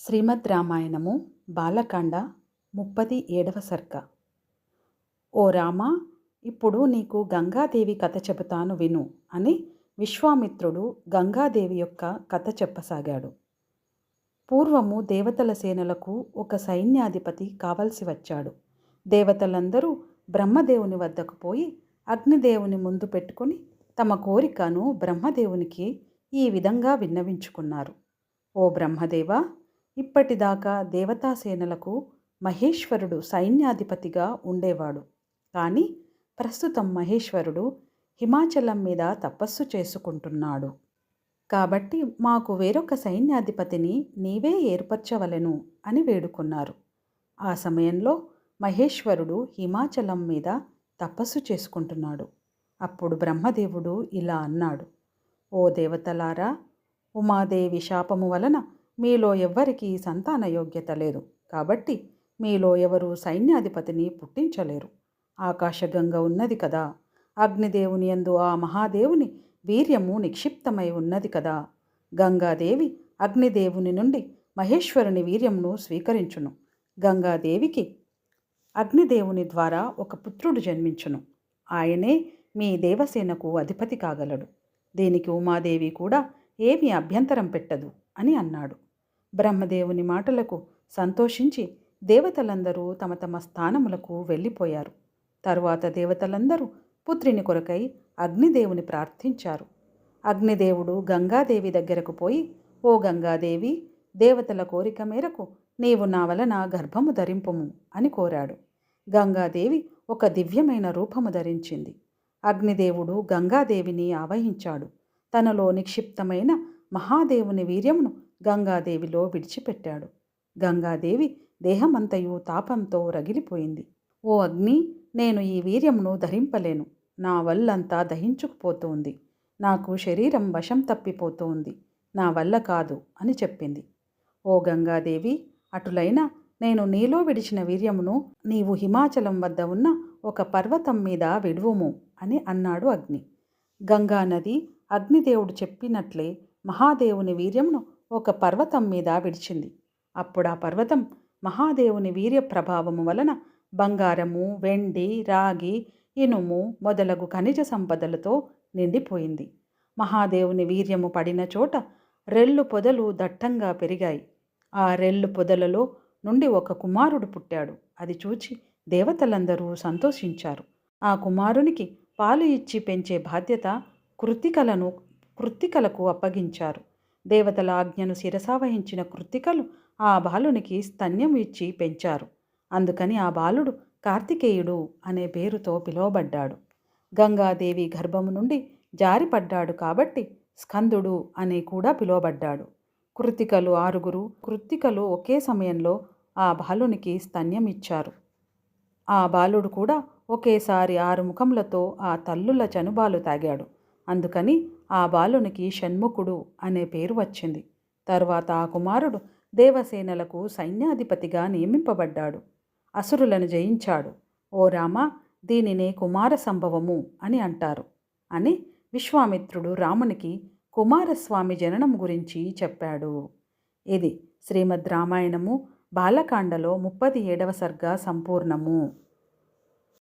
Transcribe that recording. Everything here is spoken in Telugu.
శ్రీమద్ రామాయణము బాలకాండ ముప్పది ఏడవ సర్గ ఓ రామా ఇప్పుడు నీకు గంగాదేవి కథ చెబుతాను విను అని విశ్వామిత్రుడు గంగాదేవి యొక్క కథ చెప్పసాగాడు. పూర్వము దేవతల సేనలకు ఒక సైన్యాధిపతి కావలసి వచ్చాడు. దేవతలందరూ బ్రహ్మదేవుని వద్దకు పోయి అగ్నిదేవుని ముందు పెట్టుకుని తమ కోరికను బ్రహ్మదేవునికి ఈ విధంగా విన్నవించుకున్నారు. ఓ బ్రహ్మదేవా ఇప్పటిదాకా దేవతాసేనలకు మహేశ్వరుడు సైన్యాధిపతిగా ఉండేవాడు. కానీ ప్రస్తుతం మహేశ్వరుడు హిమాచలం మీద తపస్సు చేసుకుంటున్నాడు. కాబట్టి మాకు వేరొక సైన్యాధిపతిని నీవే ఏర్పరచవలెను అని వేడుకున్నారు. ఆ సమయంలో మహేశ్వరుడు హిమాచలం మీద తపస్సు చేసుకుంటున్నాడు. అప్పుడు బ్రహ్మదేవుడు ఇలా అన్నాడు. ఓ దేవతలారా ఉమాదేవి శాపము వలన మీలో ఎవ్వరికీ సంతాన యోగ్యత లేదు. కాబట్టి మీలో ఎవరు సైన్యాధిపతిని పుట్టించలేరు. ఆకాశగంగ ఉన్నది కదా. అగ్నిదేవుని యందు ఆ మహాదేవుని వీర్యము నిక్షిప్తమై ఉన్నది కదా. గంగాదేవి అగ్నిదేవుని నుండి మహేశ్వరుని వీర్యమును స్వీకరించును. గంగాదేవికి అగ్నిదేవుని ద్వారా ఒక పుత్రుడు జన్మించును. ఆయనే మీ దేవసేనకు అధిపతి కాగలడు. దీనికి ఉమాదేవి కూడా ఏమీ అభ్యంతరం పెట్టదు అని అన్నాడు. బ్రహ్మదేవుని మాటలకు సంతోషించి దేవతలందరూ తమ తమ స్థానములకు వెళ్ళిపోయారు. తరువాత దేవతలందరూ పుత్రిని కొరకై అగ్నిదేవుని ప్రార్థించారు. అగ్నిదేవుడు గంగాదేవి దగ్గరకు పోయి ఓ గంగాదేవి దేవతల కోరిక మేరకు నీవు నా వలన గర్భము ధరింపుము అని కోరాడు. గంగాదేవి ఒక దివ్యమైన రూపము ధరించింది. అగ్నిదేవుడు గంగాదేవిని ఆవహించాడు. తనలో నిక్షిప్తమైన మహాదేవుని వీర్యమును గంగాదేవిలో విడిచిపెట్టాడు. గంగాదేవి దేహమంతయు తాపంతో రగిలిపోయింది. ఓ అగ్ని నేను ఈ వీర్యమును ధరింపలేను. నా వల్లంతా దహించుకుపోతోంది. నాకు శరీరం వశం తప్పిపోతోంది. నా వల్ల కాదు అని చెప్పింది. ఓ గంగాదేవి అటులైన నేను నీలో విడిచిన వీర్యమును నీవు హిమాచలం వద్ద ఉన్న ఒక పర్వతం మీద విడువుము అని అన్నాడు అగ్ని. గంగా నది అగ్నిదేవుడు చెప్పినట్లే మహాదేవుని వీర్యమును ఒక పర్వతం మీద విడిచింది. అప్పుడు ఆ పర్వతం మహాదేవుని వీర్య ప్రభావము వలన బంగారము వెండి రాగి ఇనుము మొదలగు ఖనిజ సంపదలతో నిండిపోయింది. మహాదేవుని వీర్యము పడిన చోట రెల్లు పొదలు దట్టంగా పెరిగాయి. ఆ రెల్లు పొదలలో నుండి ఒక కుమారుడు పుట్టాడు. అది చూచి దేవతలందరూ సంతోషించారు. ఆ కుమారునికి పాలు ఇచ్చి పెంచే బాధ్యత కృతికలను కృత్తికలకు అప్పగించారు. దేవతల ఆజ్ఞను శిరసావహించిన కృత్తికలు ఆ బాలునికి స్తన్యం ఇచ్చి పెంచారు. అందుకని ఆ బాలుడు కార్తికేయుడు అనే పేరుతో పిలువబడ్డాడు. గంగాదేవి గర్భము నుండి జారిపడ్డాడు కాబట్టి స్కందుడు అని కూడా పిలువబడ్డాడు. కృత్తికలు ఆరుగురు కృత్తికలు ఒకే సమయంలో ఆ బాలునికి స్తన్యం ఇచ్చారు. ఆ బాలుడు కూడా ఒకేసారి ఆరు ముఖములతో ఆ తల్లుల చనుబాలు తాగాడు. అందుకని ఆ బాలునికి షణ్ముఖుడు అనే పేరు వచ్చింది. తరువాత ఆ కుమారుడు దేవసేనలకు సైన్యాధిపతిగా నియమింపబడ్డాడు. అసురులను జయించాడు. ఓ రామ దీనినే కుమార సంభవము అని అంటారు. అని విశ్వామిత్రుడు రామునికి కుమారస్వామి జననం గురించి చెప్పాడు. ఇది శ్రీమద్ రామాయణము బాలకాండలో ముప్పది ఏడవ సర్గ సంపూర్ణము.